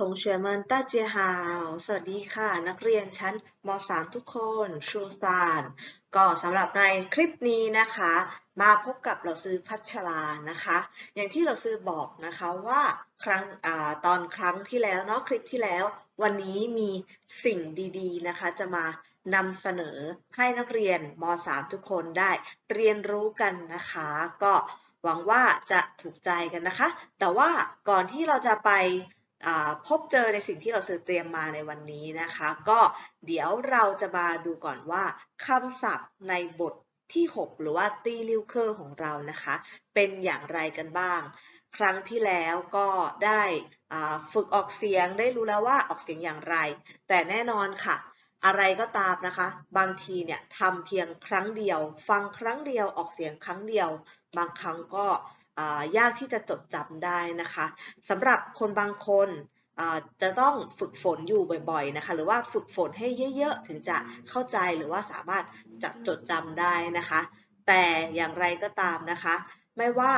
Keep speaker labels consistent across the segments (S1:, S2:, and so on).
S1: 同学们大家好สวัสดีค่ะ นักเรียนชั้นม .3 ทุกคนชูซานก็สำหรับในคลิปนี้นะคะ มาพบกับเราซื้อพัชรานะคะ อย่างที่เราซื้อบอกนะคะว่าครั้งอาตอนครั้งที่แล้วเนาะคลิปที่แล้ว วันนี้มีสิ่งดีๆนะคะ จะมานำเสนอให้นักเรียนม .3 ทุกคนได้เรียนรู้กันนะคะ ก็หวังว่าจะถูกใจกันนะคะ แต่ว่าก่อนที่เราจะไปอ่า พบเจอในสิ่งที่เราเตรียมมาในวันนี้นะคะ ก็เดี๋ยวเราจะมาดูก่อนว่าคำศัพท์ในบทที่ 6 หรือว่าตีลิวเคอร์ของเรานะคะ เป็นอย่างไรกันบ้าง ครั้งที่แล้วก็ได้ฝึกออกเสียงได้รู้แล้วว่าออกเสียงอย่างไร แต่แน่นอนค่ะ อะไรก็ตามนะคะ บางทีเนี่ยทำเพียงครั้งเดียว ฟังครั้งเดียวออกเสียงครั้งเดียว บางครั้งก็ ยากที่จะจดจำได้นะคะสำหรับคนบางคนจะต้องฝึกฝนอยู่บ่อยๆนะคะ หรือว่าฝึกฝนให้เยอะๆ ถึงจะเข้าใจหรือว่าสามารถจะจดจำได้นะคะ แต่อย่างไรก็ตามนะคะ ไม่ว่า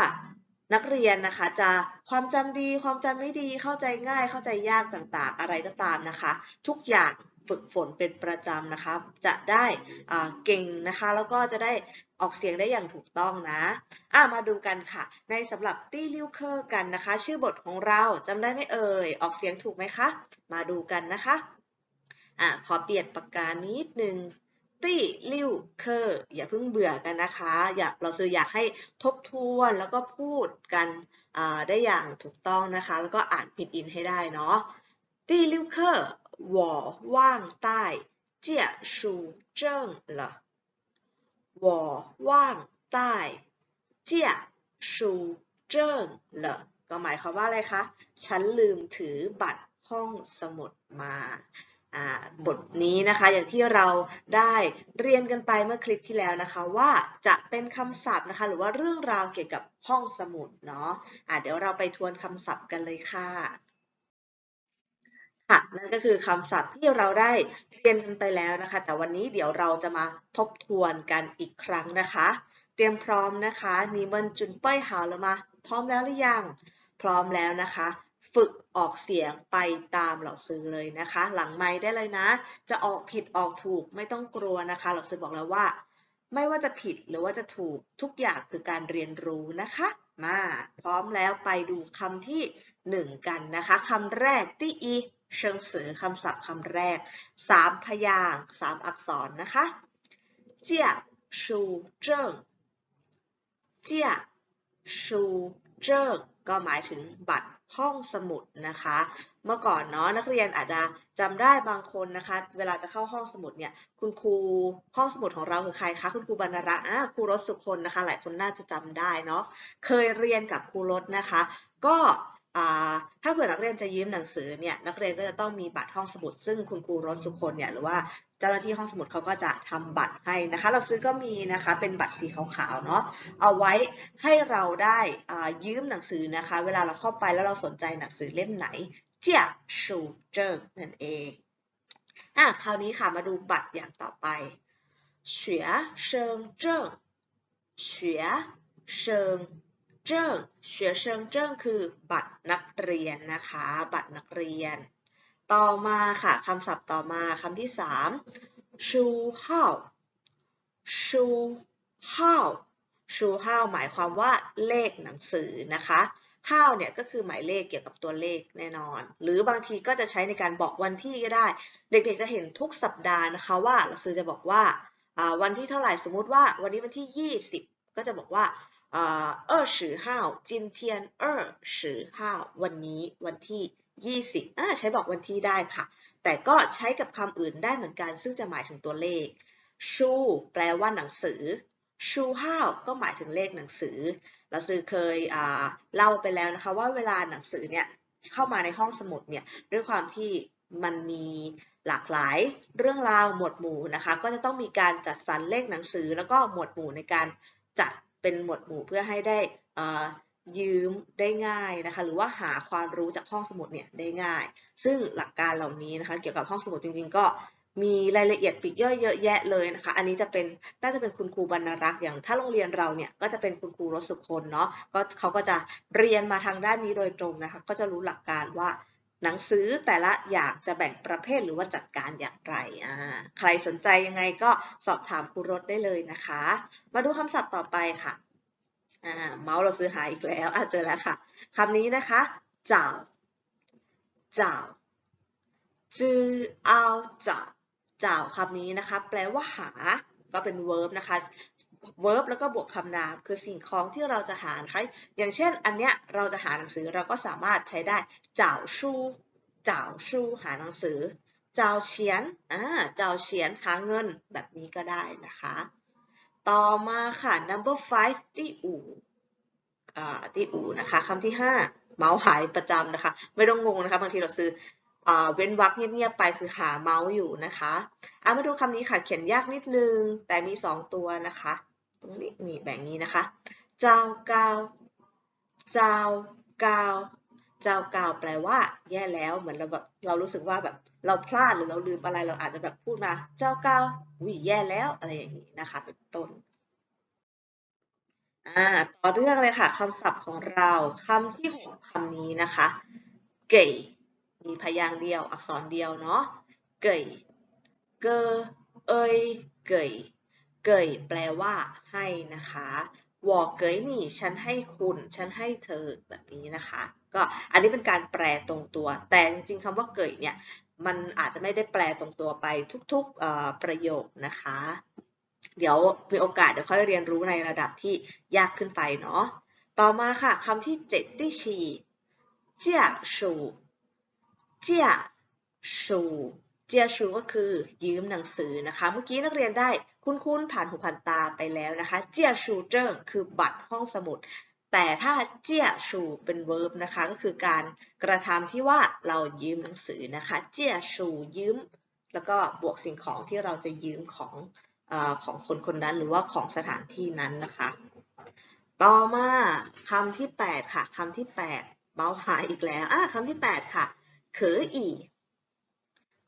S1: นักเรียนนะคะจะความจำดีความจำไม่ดีเข้าใจง่ายเข้าใจยากต่างๆ อะไรก็ตามนะคะ ทุกอย่าง ฝึกฝนเป็นประจำนะคะ จะได้เก่งนะคะ แล้วก็จะได้ออกเสียงได้อย่างถูกต้องนะอะมาดูกันค่ะ ในสำหรับตี้ลิวเคอร์กันนะคะ ชื่อบทของเราจำได้ไหมเอ่ย ออกเสียงถูกไหมคะ มาดูกันนะคะอะขอเปลี่ยนปากกานิดนึงตี้ลิวเคอร์อย่าเพิ่งเบื่อกันนะคะ อยากเราคืออยากให้ทบทวนแล้วก็พูดกันได้อย่างถูกต้องนะคะ แล้วก็อ่านพินอินให้ได้เนาะตี้ลิวเคอร์ 我忘带借书证了我忘带借书证了ก็หมายความว่าอะไรคะ ฉันลืมถือบัตรห้องสมุดมาอ่าบทนี้นะคะ อย่างที่เราได้เรียนกันไปเมื่อคลิปที่แล้วนะคะ ว่าจะเป็นคำศัพท์นะคะ หรือว่าเรื่องราวเกี่ยวกับห้องสมุดเนาะอ่าเดี๋ยวเราไปทวนคำศัพท์กันเลยค่ะ ค่ะ นั่นก็คือคำศัพท์ที่เราได้เรียนกันไปแล้วนะคะ แต่วันนี้เดี๋ยวเราจะมาทบทวนกันอีกครั้งนะคะ เตรียมพร้อมนะคะนีมันจุนเป้ยหาวแล้วมา พร้อมแล้วหรือยัง พร้อมแล้วนะคะ ฝึกออกเสียงไปตามเหล่าซื้อเลยนะคะ หลังไม้ได้เลยนะ จะออกผิดออกถูกไม่ต้องกลัวนะคะ เหล่าซื้อบอกแล้วว่า ไม่ว่าจะผิดหรือว่าจะถูกทุกอย่างคือการเรียนรู้นะคะ มา พร้อมแล้วไปดูคำที่หนึ่งกันนะคะคำแรกที่อี เชิงสือคำศัพท์คำแรกสามพยางค์สามอักษรนะคะเจียชูเจิ้งเจียชูเจิ้งก็หมายถึงบัตรห้องสมุดนะคะ เมื่อก่อนเนาะนักเรียนอาจจะจำได้บางคนนะคะ เวลาจะเข้าห้องสมุดเนี่ยคุณครูห้องสมุดของเราคือใครคะคุณครูบรรณระอะครูรสสุคนนะคะ หลายคนน่าจะจำได้เนาะเคยเรียนกับครูรสนะคะ ก็ ถ้าเผื่อนักเรียนจะยืมหนังสือเนี่ยนักเรียนก็จะต้องมีบัตรห้องสมุด ซึ่งคุณครูรสสุกคนเนี่ยหรือว่าเจ้าหน้าที่ห้องสมุดเขาก็จะทำบัตรให้นะคะ เราซื้อก็มีนะคะเป็นบัตรสีขาวๆเนาะเอาไว้ให้เราได้ยืมหนังสือนะคะ เวลาเราเข้าไปแล้วเราสนใจหนังสือเล่มไหนเจียชูเจิ้งนั่นเองอะคราวนี้ค่ะมาดูบัตรอย่างต่อไปเฉียเชิงเจิ้งเฉียเชิง เจิ้งเฉียเชิงเจิ้งคือบัตรนักเรียนนะคะ บัตรนักเรียน ต่อมาค่ะคำศัพท์ต่อมาคำที่สามชูเฮาชูเฮาชูเฮาหมายความว่าเลขหนังสือนะคะเฮาเนี่ยก็คือหมายเลขเกี่ยวกับตัวเลขแน่นอน หรือบางทีก็จะใช้ในการบอกวันที่ก็ได้ เด็กๆจะเห็นทุกสัปดาห์นะคะว่าหนังสือจะบอกว่าวันที่เท่าไหร่สมมุติว่าวันนี้วันที่ 20 ก็จะบอกว่า 二十号今天二十号วันนี้วันที่ 20อ่าใช้บอกวันที่ได้ค่ะ แต่ก็ใช้กับคำอื่นได้เหมือนกัน ซึ่งจะหมายถึงตัวเลข ชูแปลว่าหนังสือ ชูห้าวก็หมายถึงเลขหนังสือ เราซื้อเคยอ่าเล่าไปแล้วนะคะว่าเวลาหนังสือเนี่ยเข้ามาในห้องสมุดเนี่ยด้วยความที่มันมีหลากหลายเรื่องราวหมวดหมู่นะคะ ก็จะต้องมีการจัดสรรเลขหนังสือ แล้วก็หมวดหมู่ในการจัด เป็นหมวดหมู่เพื่อให้ได้ยืมได้ง่ายนะคะ หรือว่าหาความรู้จากห้องสมุดเนี่ยได้ง่าย ซึ่งหลักการเหล่านี้นะคะ เกี่ยวกับห้องสมุดจริง ๆ ก็มีรายละเอียดปีกย่อยเยอะแยะเลยนะคะ อันนี้จะเป็นน่าจะเป็นคุณครูบรรณรักษ์อย่างถ้าโรงเรียนเราเนี่ยก็จะเป็นคุณครูรสสุคนเนาะก็เขาก็จะเรียนมาทางด้านนี้โดยตรงนะคะ ก็จะรู้หลักการว่า หนังสือแต่ละอย่างจะแบ่งประเภทหรือว่าจัดการอย่างไรอ่าใครสนใจยังไงก็สอบถามครูรถได้เลยนะคะ มาดูคำศัพท์ต่อไปค่ะอ่าเมาส์เราซื้อหายอีกแล้วอะเจอแล้วค่ะคำนี้นะคะจ่าวจ่าจือเอาจ่าวจ่าคำนี้นะคะ แปลว่าหา ก็เป็น verb นะคะ verb แล้วก็บวกคำนาม คือสิ่งของที่เราจะหานะคะอย่างเช่นอันเนี้ยเราจะหาหนังสือเราก็สามารถใช้ได้จ่าวชูจ่าวชูหาหนังสือจ่าวเฉียนอ่าจ่าวเฉียนหาเงินแบบนี้ก็ได้นะคะ ต่อมาค่ะ number five ที่อู่อ่าที่อู่นะคะคำที่ห้าเมาส์หายประจำนะคะ ไม่ต้องงงนะคะบางทีเราซื้ออ่าเว้นวรรคเงียบๆไปคือหาเมาส์อยู่นะคะอ่ามาดูคำนี้ค่ะ เขียนยากนิดนึง แต่มีสองตัวนะคะ ตรงนี้มีแบ่งนี้นะคะ เจ้าเกาเจ้าเกาเจ้าเกาแปลว่า แย่แล้วเหมือนเราแบบเรารู้สึกว่าแบบเราพลาดหรือเราลืมอะไรเราอาจจะแบบพูดมา เจ้าเกาวิแย่แล้วอะไรอย่างนี้นะคะ เป็นต้นอ่าต่อเรื่องเลยค่ะคำศัพท์ของเราคำที่หกคำนี้นะคะ เก๋มีพยางค์เดียวอักษรเดียวเนาะเก๋เกอเอยเก๋ เก๋แปลว่าให้นะคะวอเกยนี่ฉันให้คุณ ฉันให้เธอแบบนี้นะคะ ก็อันนี้เป็นการแปลตรงตัว แต่จริงๆคำว่าเกยเนี่ย มันอาจจะไม่ได้แปลตรงตัวไปทุกๆประโยคนะคะ เดี๋ยวมีโอกาสเดี๋ยวค่อยเรียนรู้ในระดับที่ยากขึ้นไปเนาะต่อมาค่ะคำที่เจ็ดที่ชีเจียชูเจียชู เจียชูก็คือยืมหนังสือนะคะ เมื่อกี้นักเรียนได้คุ้นๆผ่านหูผ่านตาไปแล้วนะคะ เจียชูเจิ้งคือบัตรห้องสมุด แต่ถ้าเจียชูเป็น verb นะคะก็คือการกระทำที่ว่าเรายืมหนังสือนะคะ เจียชูยืม แล้วก็บวกสิ่งของที่เราจะยืมของอของคนคนนั้นหรือว่าของสถานที่นั้นนะคะ ต่อมาคำที่ 8 ค่ะคำที่8เมาหายอีกแล้วอะคำที่ 8 ค่ะเขออี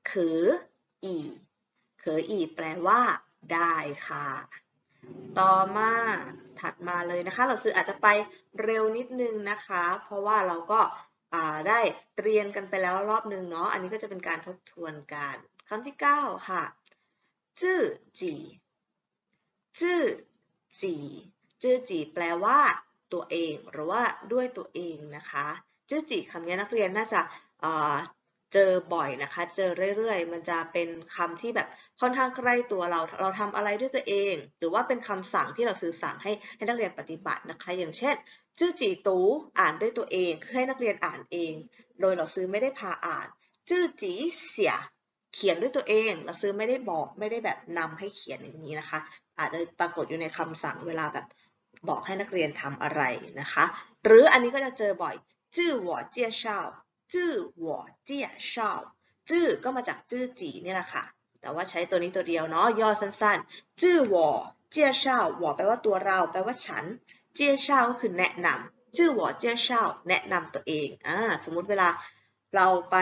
S1: เขออีเขออีแปลว่า ได้ค่ะ ต่อมาถัดมาเลยนะคะ เราซื้ออาจจะไปเร็วนิดนึงนะคะ เพราะว่าเราก็ได้เรียนกันไปแล้วรอบนึงเนาะ อันนี้ก็จะเป็นการทบทวนกันคำที่ 9 ค่ะ จื้อจีจื้อจีจื้อจีแปลว่าตัวเอง หรือว่าด้วยตัวเองนะคะ จื้อจีคำนี้นักเรียนน่าจะ เจอบ่อยนะคะ เจอเรื่อยๆ มันจะเป็นคำที่แบบค่อนข้างใกล้ตัวเรา เราทำอะไรด้วยตัวเอง หรือว่าเป็นคำสั่งที่เราสื่อสั่งให้ให้นักเรียนปฏิบัตินะคะ อย่างเช่น จื้อจีตูอ่านด้วยตัวเองคือให้นักเรียนอ่านเอง โดยเราซื้อไม่ได้พาอ่าน จื้อจีเสียเขียนด้วยตัวเอง เราซื้อไม่ได้บอกไม่ได้แบบนำให้เขียนอย่างนี้นะคะ อาจจะปรากฏอยู่ในคำสั่งเวลาแบบบอกให้นักเรียนทำอะไรนะคะ หรืออันนี้ก็จะเจอบ่อยจื้อหัวเจียเช่า จื้อหัวเจียเช่าจื้อก็มาจากจื้อจีนี่แหละค่ะ แต่ว่าใช้ตัวนี้ตัวเดียวเนาะย่อสั้นๆ จื้อหัวเจียเช่าหัวแปลว่าตัวเราแปลว่าฉัน เจียเช่าก็คือแนะนำจื้อหัวเจียเช่าแนะนำตัวเองอ่าสมมุติเวลาเราไป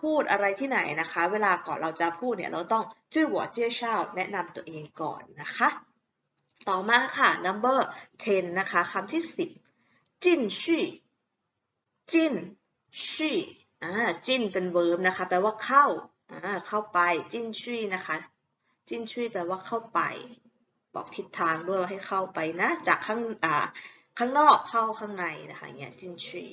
S1: พูดอะไรที่ไหนนะคะ เวลาก่อนเราจะพูดเนี่ยเราต้องจื้อหัวเจียเช่าแนะนำตัวเองก่อนนะคะ ต่อมาค่ะ number 10 นะคะคำที่ 10 จินชี่จิน ชี่อ่าจิ้นเป็น verb นะคะ แปลว่าเข้าอ่าเข้าไปจิ้นชี่นะคะ จิ้นชี่แปลว่าเข้าไป บอกทิศทางด้วยว่าให้เข้าไปนะ จากข้างอ่าข้างนอกเข้าข้างในนะคะเงี้ยจิ้นชี่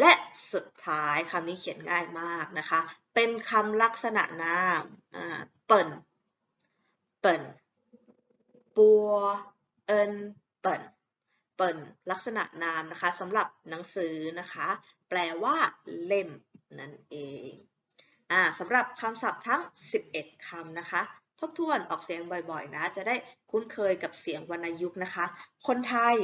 S1: และสุดท้ายคำนี้เขียนง่ายมากนะคะ เป็นคำลักษณะนามอ่าเปิ่นเปิ่นปัวเอินเปิ่นเปิ่นลักษณะนามนะคะสำหรับหนังสือนะคะ ลว่าเล่มนั่นเองอ่าสำหรับคำศัพท์ทั้ง 11 คำนะคะ ทบทวนออกเสียงบ่อยๆ นะ จะได้คุ้นเคยกับเสียงวรรณยุกต์นะคะ คนไทย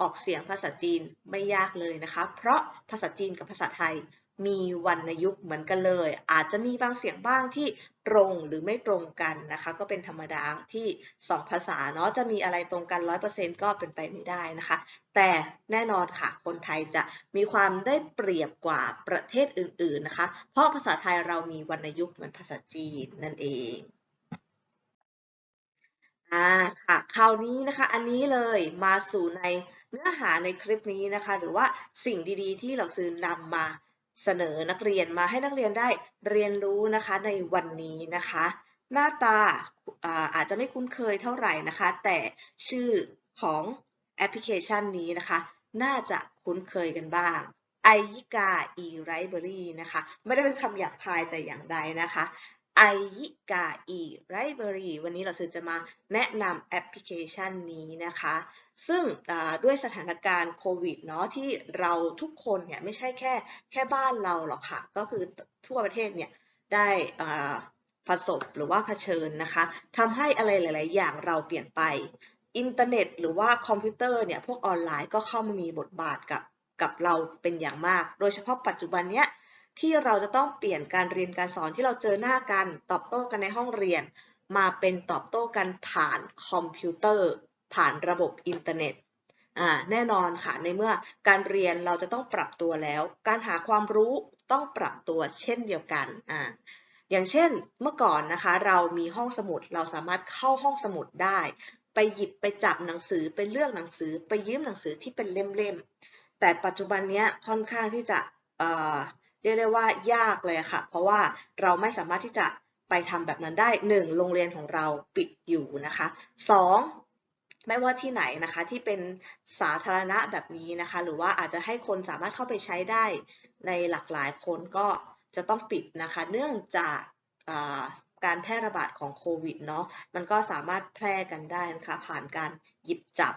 S1: ออกเสียงภาษาจีนไม่ยากเลยนะคะ เพราะภาษาจีนกับภาษาไทย มีวรรณยุกต์เหมือนกันเลย อาจจะมีบางเสียงบ้างที่ตรงหรือไม่ตรงกันนะคะ ก็เป็นธรรมดาที่สองภาษาเนาะจะมีอะไรตรงกัน 100%ก็เป็นไปไม่ได้นะคะ แต่แน่นอนค่ะ คนไทยจะมีความได้เปรียบกว่าประเทศอื่นๆนะคะ เพราะภาษาไทยเรามีวรรณยุกต์เหมือนภาษาจีนนั่นเองอ่าค่ะคราวนี้นะคะอันนี้เลยมาสู่ในเนื้อหาในคลิปนี้นะคะ หรือว่าสิ่งดีๆ ที่เราซื้อนำมา เสนอนักเรียนมาให้นักเรียนได้เรียนรู้นะคะในวันนี้นะคะ หน้าตาอาอาจจะไม่คุ้นเคยเท่าไหร่นะคะ แต่ชื่อของแอปพลิเคชันนี้นะคะ น่าจะคุ้นเคยกันบ้างไอยิกา e library นะคะ ไม่ได้เป็นคำหยาบคายแต่อย่างใดนะคะไอยิกา e library วันนี้เราจะมาแนะนำแอปพลิเคชันนี้นะคะ ซึ่งด้วยสถานการณ์โควิดเนาะที่เราทุกคนเนี่ยไม่ใช่แค่แค่บ้านเราหรอกค่ะ ก็คือทั่วประเทศเนี่ยได้ประสบหรือว่าเผชิญนะคะทำให้อะไรหลาย ๆ อย่างเราเปลี่ยนไป อินเทอร์เน็ต หรือว่าคอมพิวเตอร์เนี่ยพวกออนไลน์ก็เข้ามามีบทบาทกับกับเราเป็นอย่างมาก โดยเฉพาะปัจจุบันเนี้ยที่เราจะต้องเปลี่ยนการเรียนการสอนที่เราเจอหน้ากันตอบโต้กันในห้องเรียน มาเป็นตอบโต้กันผ่านคอมพิวเตอร์ ผ่านระบบอินเทอร์เน็ตแน่นอนค่ะในเมื่อการเรียนเราจะต้องปรับตัวแล้ว การหาความรู้ต้องปรับตัวเช่นเดียวกันออย่างเช่นเมื่อก่อนนะคะ เรามีห้องสมุดเราสามารถเข้าห้องสมุดได้ ไปหยิบไปจับหนังสือไปเลือกหนังสือ ไปยืมหนังสือที่เป็นเล่มๆแต่ปัจจุบันนี้ค่อนข้างที่จะเเรียกได้ว่ายากเลยค่ะ เพราะว่าเราไม่สามารถที่จะไปทำแบบนั้นได้หนึ่งโรงเรียนของเราปิดอยู่นะคะสอง ไม่ว่าที่ไหนนะคะที่เป็นสาธารณะแบบนี้นะคะ หรือว่าอาจจะให้คนสามารถเข้าไปใช้ได้ในหลากหลายคนก็จะต้องปิดนะคะ เนื่องจากการแพร่ระบาดของโควิดเนาะมันก็สามารถแพร่กันได้นะคะผ่านการหยิบจับ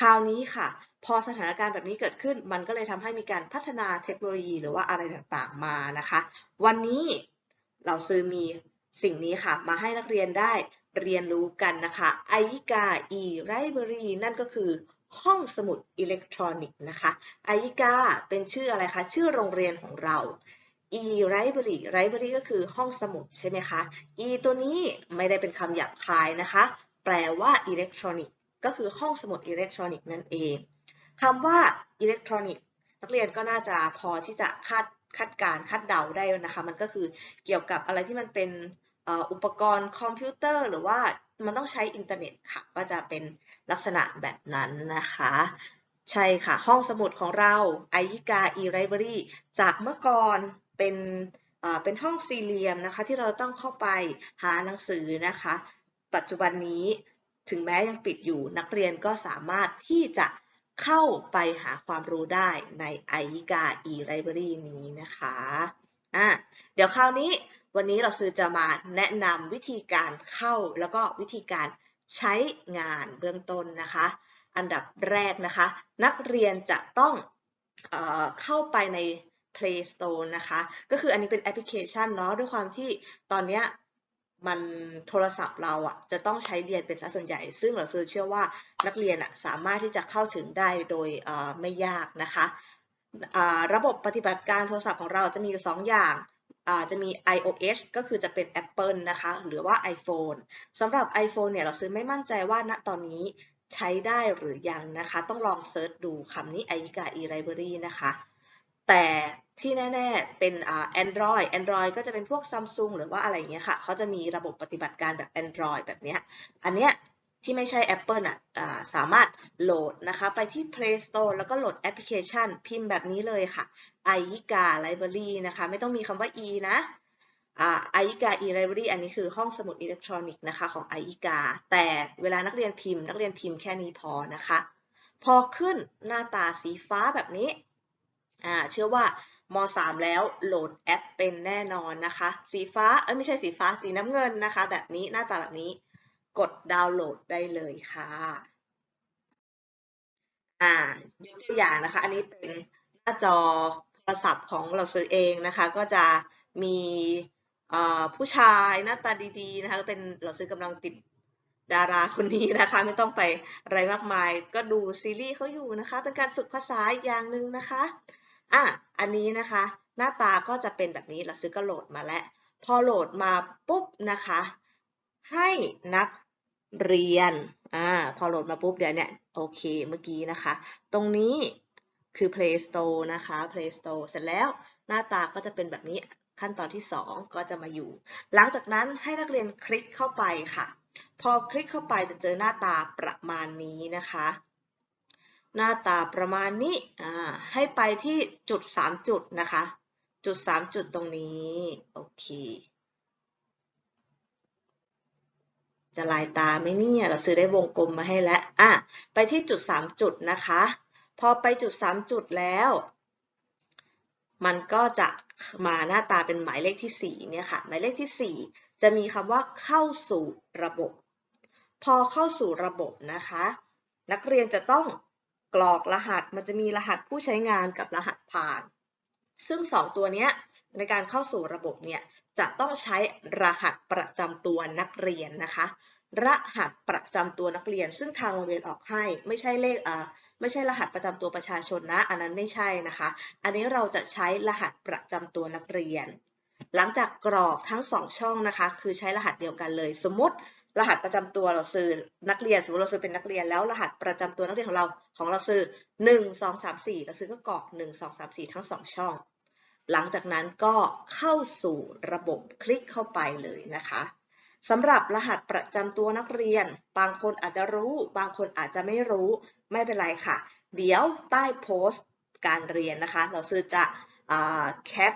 S1: คราวนี้ค่ะ พอสถานการณ์แบบนี้เกิดขึ้น มันก็เลยทำให้มีการพัฒนาเทคโนโลยีหรือว่าอะไรต่างๆมานะคะ วันนี้เราซื้อมีสิ่งนี้ค่ะ มาให้นักเรียนได้ เรียนรู้กันนะคะไอ i กา e library นั่นก็คือห้องสมุดอิเล็กทรอนิกส์นะคะไอ i กาเป็นชื่ออะไรคะ ชื่อโรงเรียนของเรา e library library ก็คือห้องสมุดใช่ไหมคะ e ตัวนี้ไม่ได้เป็นคำหยาบคายนะคะ แปลว่าอิเล็กทรอนิกส์ก็คือห้องสมุดอิเล็กทรอนิกส์นั่นเองคำว่าอิเล็กทรอนิกส์นักเรียนก็น่าจะพอที่จะคาดคาดการคาดเดาได้นะคะ มันก็คือเกี่ยวกับอะไรที่มันเป็น อุปกรณ์คอมพิวเตอร์หรือว่ามันต้องใช้อินเทอร์เน็ตค่ะ ก็จะเป็นลักษณะแบบนั้นนะคะ ใช่ค่ะ ห้องสมุดของเราไอ i กา e library จากเมื่อก่อนเป็นเป็นห้องสี่เหลี่ยมนะคะ ที่เราต้องเข้าไปหาหนังสือนะคะ ปัจจุบันนี้ถึงแม้ยังปิดอยู่นักเรียนก็สามารถที่จะเข้าไปหาความรู้ได้ในไอ i กา e library นี้นะคะอะเดี๋ยวคราวนี้ วันนี้เราซื้อจะมาแนะนำวิธีการเข้าแล้วก็วิธีการใช้งานเบื้องต้นนะคะ อันดับแรกนะคะ นักเรียนจะต้องเอเข้าไปใน Play Store นะคะ ก็คืออันนี้เป็นแอปพลิเคชันเนาะด้วยความที่ตอนนี้มันโทรศัพท์เราอะ่ะจะต้องใช้เรียนเป็นสัดส่วนใหญ่ ซึ่งเราซื้อเชื่อว่านักเรียนอะ่ะสามารถที่จะเข้าถึงได้โดยไม่ยากนะคะระบบปฏิบัติการโทรศัพท์ของเราจะมีอยู่ 2 อย่าง จะมี iOS ก็คือจะเป็น Apple นะคะ หรือว่า iPhone สำหรับ iPhone เนี่ย เราซื้อไม่มั่นใจว่าณตอนนี้ใช้ได้หรือยังนะคะ ต้องลองเซิร์ชดูคำนี้ i g a e library นะคะ แต่ที่แน่ ๆ เป็น Android Android ก็จะเป็นพวก Samsung หรือว่าอะไรอย่างเงี้ยค่ะ เขาจะมีระบบปฏิบัติการแบบ Android แบบเนี้ย อันเนี้ย ที่ไม่ใช่ Apple อะสามารถโหลดนะคะไปที่ Play Store แล้วก็โหลดแอปพลิเคชัน พิมพ์แบบนี้เลยค่ะ i i g a Library นะคะไม่ต้องมีคำว่า e นะ i i g a e Library อันนี้คือห้องสมุดอิเล็กทรอนิกส์นะคะของ i i g a แต่เวลานักเรียนพิมพ์ นักเรียนพิมพ์แค่นี้พอนะคะ พอขึ้นหน้าตาสีฟ้าแบบนี้เชื่อว่าม3แล้วโหลดแอปเป็นแน่นอนนะคะ สีฟ้าเอ้ยไม่ใช่สีฟ้าสีน้ำเงินนะคะ แบบนี้หน้าตาแบบนี้ กดดาวน์โหลดได้เลยค่ะอ่ายกตัวอย่างนะคะ อันนี้เป็นหน้าจอโทรศัพท์ของเราซื้อเองนะคะ ก็จะมีผู้ชายหน้าตาดีๆนะคะเป็นเราซื้อกำลังติดดาราคนนี้นะคะ ไม่ต้องไปอะไรมากมาย ก็ดูซีรีส์เขาอยู่นะคะ เป็นการฝึกภาษาอีกอย่างหนึ่งนะคะอะอันนี้นะคะ หน้าตาก็จะเป็นแบบนี้เราซื้อก็โหลดมาแล้ว พอโหลดมาปุ๊บนะคะ ให้นัก เรียน อ่า พอโหลดมาปุ๊บเดี๋ยวเนี่ย โอเค เมื่อกี้นะคะ ตรงนี้คือ Play Store นะคะ Play Store เสร็จแล้วหน้าตาก็จะเป็นแบบนี้ ขั้นตอนที่ 2 ก็จะมาอยู่ หลังจากนั้นให้นักเรียนคลิกเข้าไปค่ะ พอคลิกเข้าไปจะเจอหน้าตาประมาณนี้นะคะ หน้าตาประมาณนี้ อ่า ให้ไปที่จุด 3 จุดนะคะ จุดสามจุดตรงนี้ โอเค จะลายตาไหมเนี่ย เราซื้อได้วงกลมมาให้แล้ว อะ ไปที่จุดสามจุดนะคะ พอไปจุดสามจุดแล้ว มันก็จะมาหน้าตาเป็นหมายเลขที่สี่เนี่ยค่ะ หมายเลขที่สี่จะมีคำว่าเข้าสู่ระบบ พอเข้าสู่ระบบนะคะ นักเรียนจะต้องกรอกรหัส มันจะมีรหัสผู้ใช้งานกับรหัสผ่าน ซึ่งสองตัวเนี้ยในการเข้าสู่ระบบเนี่ย จะต้องใช้รหัสประจำตัวนักเรียนนะคะ รหัสประจำตัวนักเรียน ซึ่งทางโรงเรียนออกให้ไม่ใช่เลขอ่าไม่ใช่รหัสประจำตัวประชาชนนะ อันนั้นไม่ใช่นะคะ อันนี้เราจะใช้รหัสประจำตัวนักเรียน หลังจากกรอกทั้งสองช่องนะคะ คือใช้รหัสเดียวกันเลย สมมติรหัสประจำตัวเราซื้อนักเรียนสมมติเราซื้อเป็นนักเรียนแล้วรหัสประจำตัวนักเรียนของเราของเราซื้อหนึ่งสองสามสี่เราซื้อก็กรอกหนึ่งสองสามสี่ทั้งสองช่อง หลังจากนั้นก็เข้าสู่ระบบคลิกเข้าไปเลยนะคะสำหรับรหัสประจำตัวนักเรียน บางคนอาจจะรู้ บางคนอาจจะไม่รู้ ไม่เป็นไรค่ะ เดี๋ยวใต้โพสต์การเรียนนะคะ เราซื้อจะแคป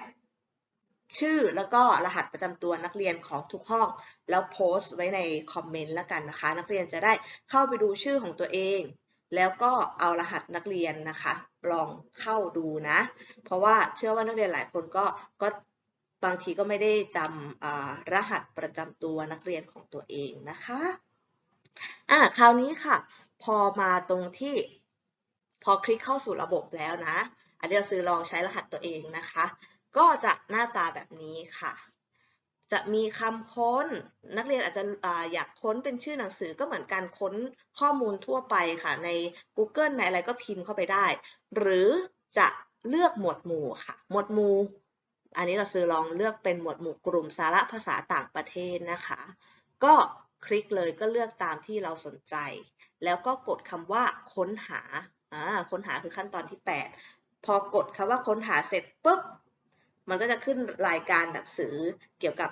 S1: ชื่อแล้วก็รหัสประจำตัวนักเรียนของทุกห้อง แล้วโพสต์ไว้ในคอมเมนต์แล้วกันนะคะ นักเรียนจะได้เข้าไปดูชื่อของตัวเอง แล้วก็เอารหัสนักเรียนนะคะลองเข้าดูนะ เพราะว่าเชื่อว่านักเรียนหลายคนก็ก็บางทีก็ไม่ได้จำรหัสประจำตัวนักเรียนของตัวเองนะคะอ่าคราวนี้ค่ะ พอมาตรงที่พอคลิกเข้าสู่ระบบแล้วนะ อันนี้เราซื้อลองใช้รหัสตัวเองนะคะ ก็จะหน้าตาแบบนี้ค่ะ จะมีคำค้น นักเรียนอาจจะออยากค้นเป็นชื่อหนังสือก็เหมือนการค้นข้อมูลทั่วไปค่ะ ใน Google ในอะไรก็พิมพ์เข้าไปได้ หรือจะเลือกหมวดหมู่ค่ะ หมวดหมู่ อันนี้เราซื้อลองเลือกเป็นหมวดหมู่กลุ่มสาระภาษาต่างประเทศนะคะ ก็คลิกเลยก็เลือกตามที่เราสนใจ แล้วก็กดคำว่าค้นหาอ่าค้นหาคือขั้นตอนที่ 8 พอกดคำว่าค้นหาเสร็จปุ๊บมันก็จะขึ้นรายการหนังสือเกี่ยวกับ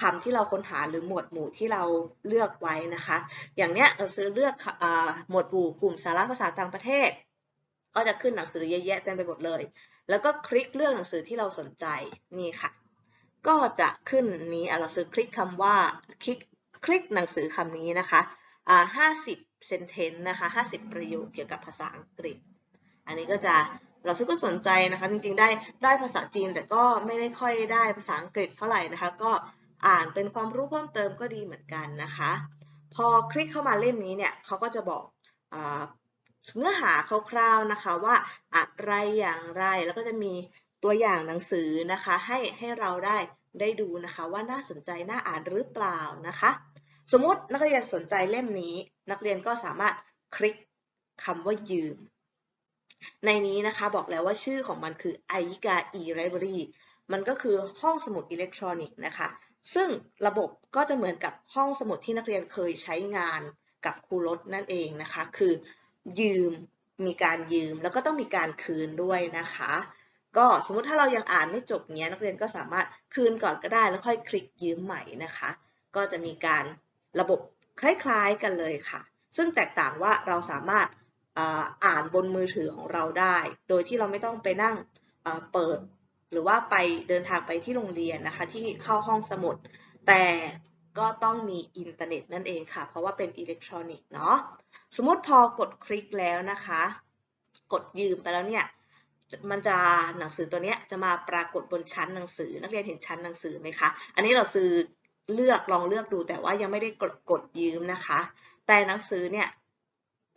S1: คำที่เราค้นหาหรือหมวดหมู่ที่เราเลือกไว้นะคะ อย่างเนี้ยเราซื้อเลือกหมวดหมู่กลุ่มสาระภาษาต่างประเทศ ก็จะขึ้นหนังสือเยอะแยะเต็มไปหมดเลย แล้วก็คลิกเลือกหนังสือที่เราสนใจนี่ค่ะ ก็จะขึ้นนี้เราซื้อคลิกคำว่าคลิกคลิกหนังสือคำนี้นะคะห้าสิบเซนเทนนะคะห้าสิบประโยคเกี่ยวกับภาษาอังกฤษ อันนี้ก็จะเราซึ่งก็สนใจนะคะ จริงๆ ได้ได้ภาษาจีนแต่ก็ไม่ได้ค่อยได้ภาษาอังกฤษเท่าไหร่นะคะ ก็ อ่านเป็นความรู้เพิ่มเติมก็ดีเหมือนกันนะคะ พอคลิกเข้ามาเล่มนี้เนี่ยเขาก็จะบอกอเนื้อหาคร่าวๆนะคะว่าอะไรอย่างไรแล้วก็จะมีตัวอย่างหนังสือนะคะให้ให้เราได้ได้ดูนะคะว่าน่าสนใจน่าอ่านหรือเปล่านะคะ สมมตินักเรียนสนใจเล่มนี้ นักเรียนก็สามารถคลิกคำว่ายืม ในนี้นะคะบอกแล้วว่าชื่อของมันคือ a i k a e-library มันก็คือห้องสมุดอิเล็กทรอนิกส์นะคะ ซึ่งระบบก็จะเหมือนกับห้องสมุดที่นักเรียนเคยใช้งานกับครูรถนั่นเองนะคะ คือ ยืมมีการยืมแล้วก็ต้องมีการคืนด้วยนะคะ ก็สมมุติถ้าเรายังอ่านไม่จบเนี้ยนักเรียนก็สามารถคืนก่อนก็ได้แล้วค่อยคลิกยืมใหม่นะคะ ก็จะมีการระบบคล้ายๆกันเลยค่ะ ซึ่งแตกต่างว่าเราสามารถอ่านบนมือถือของเราได้ โดยที่เราไม่ต้องไปนั่งเปิด หรือว่าไปเดินทางไปที่โรงเรียนนะคะที่เข้าห้องสมุด แต่ก็ต้องมีอินเทอร์เน็ตนั่นเองค่ะ เพราะว่าเป็นอิเล็กทรอนิกส์เนาะสมมติพอกดคลิกแล้วนะคะ กดยืมไปแล้วเนี่ยมันจะหนังสือตัวนี้จะมาปรากฏบนชั้นหนังสือ นักเรียนเห็นชั้นหนังสือไหมคะ อันนี้เราซื้อเลือกลองเลือกดูแต่ว่ายังไม่ได้กดกดยืมนะคะ แต่หนังสือเนี่ย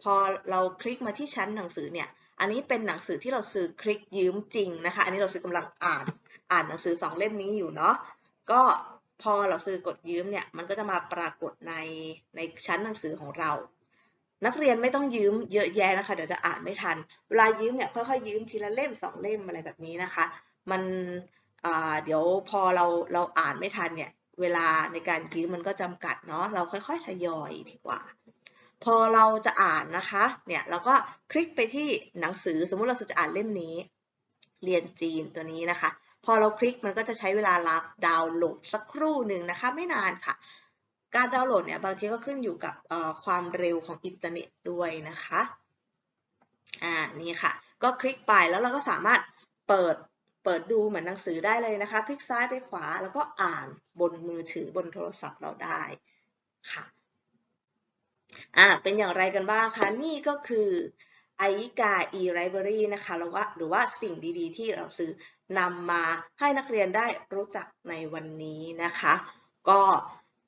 S1: พอเราคลิกมาที่ชั้นหนังสือเนี่ย อันนี้เป็นหนังสือที่เราซื้อคลิกยืมจริงนะคะ อันนี้เราซื้อกำลังอ่านอ่านหนังสือสองเล่มนี้อยู่เนาะ ก็พอเราซื้อกดยืมเนี่ย มันก็จะมาปรากฏในในชั้นหนังสือของเรา นักเรียนไม่ต้องยืมเยอะแยะนะคะ เดี๋ยวจะอ่านไม่ทัน เวลายืมเนี่ยค่อยๆยืมทีละเล่มสองเล่มอะไรแบบนี้นะคะ มันเดี๋ยวพอเราเราอ่านไม่ทันเนี่ย เวลาในการยืมมันก็จำกัดเนาะ เราค่อยๆทยอยดีกว่า พอเราจะอ่านนะคะ เนี่ยเราก็คลิกไปที่หนังสือ สมมุติเราจะอ่านเล่มนี้ เรียนจีนตัวนี้นะคะ พอเราคลิกมันก็จะใช้เวลารับดาวน์โหลดสักครู่หนึ่งนะคะ ไม่นานค่ะ การดาวน์โหลดเนี่ยบางทีก็ขึ้นอยู่กับความเร็วของอินเทอร์เน็ตด้วยนะคะ อ่า นี่ค่ะ ก็คลิกไปแล้วเราก็สามารถเปิดเปิดดูเหมือนหนังสือได้เลยนะคะพลิกซ้ายไปขวาแล้วก็อ่านบนมือถือบนโทรศัพท์เราได้ค่ะ อ่าเป็นอย่างไรกันบ้างคะ นี่ก็คือไอกา e-library นะคะแล้วว่าหรือว่าสิ่งดีๆ ที่เราซื้อนำมาให้นักเรียนได้รู้จักในวันนี้นะคะ ก็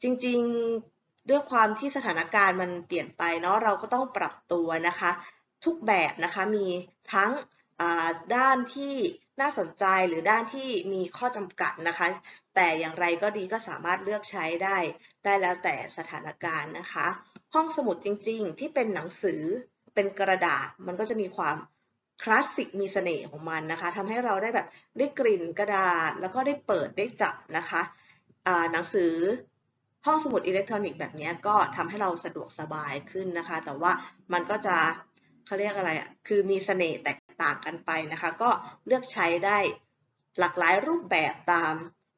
S1: จริงๆด้วยความที่สถานการณ์มันเปลี่ยนไปเนาะเราก็ต้องปรับตัวนะคะ ทุกแบบนะคะมีทั้งด้านที่น่าสนใจหรือด้านที่มีข้อจำกัดนะคะ แต่อย่างไรก็ดีก็สามารถเลือกใช้ได้ ได้แล้วแต่สถานการณ์นะคะ ห้องสมุดจริง ๆ ที่เป็นหนังสือเป็นกระดาษมันก็จะมีความคลาสสิกมีเสน่ห์ของมันนะคะทำให้เราได้แบบได้กลิ่นกระดาษแล้วก็ได้เปิดได้จับนะคะอ่าหนังสือห้องสมุดอิเล็กทรอนิกส์แบบนี้ก็ทำให้เราสะดวกสบายขึ้นนะคะ แต่ว่ามันก็จะเขาเรียกอะไรอะคือมีเสน่ห์แตกต่างกันไปนะคะ ก็เลือกใช้ได้หลากหลายรูปแบบตาม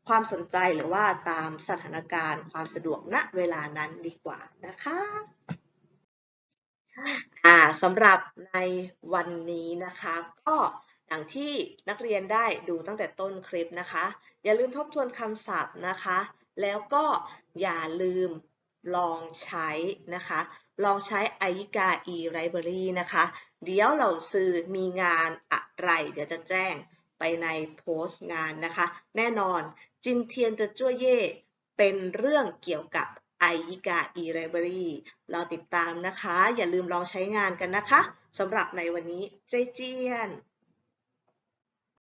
S1: ความสนใจหรือว่าตามสถานการณ์ความสะดวกณเวลานั้นดีกว่านะคะอ่าสำหรับในวันนี้นะคะ ก็อย่างที่นักเรียนได้ดูตั้งแต่ต้นคลิปนะคะ อย่าลืมทบทวนคำศัพท์นะคะ แล้วก็อย่าลืมลองใช้นะคะ ลองใช้ a i k a e library นะคะ เดี๋ยวเราซื้อมีงานอะไร เดี๋ยวจะแจ้งไปในโพสต์งานนะคะ แน่นอน จินเทียนจะจ้วยเย่เป็นเรื่องเกี่ยวกับ a i k a e library เราติดตามนะคะ อย่าลืมลองใช้งานกันนะคะสำหรับในวันนี้เจเจียน